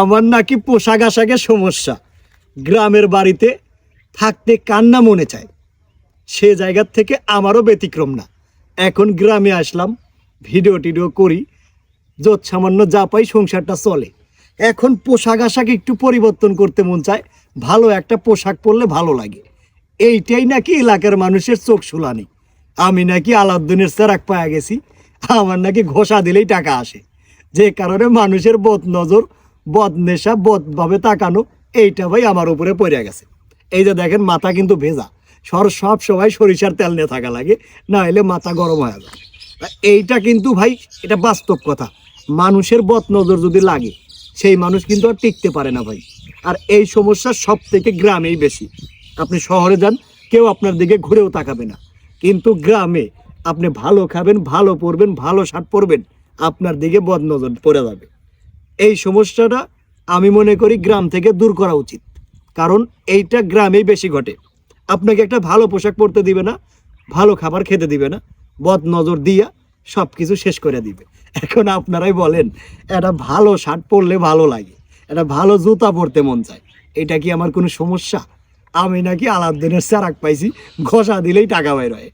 আমার নাকি পোশাক আশাকের সমস্যা। গ্রামের বাড়িতে থাকতে কান্না মনে চায়। সে জায়গার থেকে আমারও ব্যতিক্রম না। এখন গ্রামে আসলাম, ভিডিও টিডিও করি যত সামান্য যা পাই সংসারটা চলে। এখন পোশাক আশাক একটু পরিবর্তন করতে মন চায়, ভালো একটা পোশাক পরলে ভালো লাগে। এইটাই নাকি এলাকার মানুষের চোখ শুলানি। আমি নাকি আলাউদ্দিনের চেরাক পায়া গেছি, আমার নাকি ঘোষা দিলেই টাকা আসে। যে কারণে মানুষের বদ নজর বদ নেশা বদভাবে তাকানো, এইটা ভাই আমার উপরে পড়ে গেছে। এই যে দেখেন, মাথা কিন্তু ভেজা। সর সব সময় সরিষার তেল নিয়ে থাকা লাগে, না হলে মাথা গরম হয়ে যায়। এইটা কিন্তু ভাই, এটা বাস্তব কথা। মানুষের বদ নজর যদি লাগে, সেই মানুষ কিন্তু আর টিকতে পারে না ভাই। আর এই সমস্যা সব থেকে গ্রামেই বেশি। আপনি শহরে যান, কেউ আপনার দিকে ঘুরেও তাকাবে না। কিন্তু গ্রামে আপনি ভালো খাবেন, ভালো পরবেন ভালো শার্ট পরবেন আপনার দিকে বদনজর পড়ে যাবে। এই সমস্যাটা আমি মনে করি গ্রাম থেকে দূর করা উচিত। কারণ এইটা গ্রামেই বেশি ঘটে। আপনাকে একটা ভালো পোশাক পরতে দিবে না, ভালো খাবার খেতে দিবে না বদ নজর দিয়া সব কিছু শেষ করে দিবে। এখন আপনারাই বলেন, একটা ভালো শার্ট পরলে ভালো লাগে, একটা ভালো জুতা পরতে মন চায়, এটা কি আমার কোনো সমস্যা? আমি নাকি আলাদিনের চারাক পাইছি, ঘষা দিলেই টাকা বাইর হয়।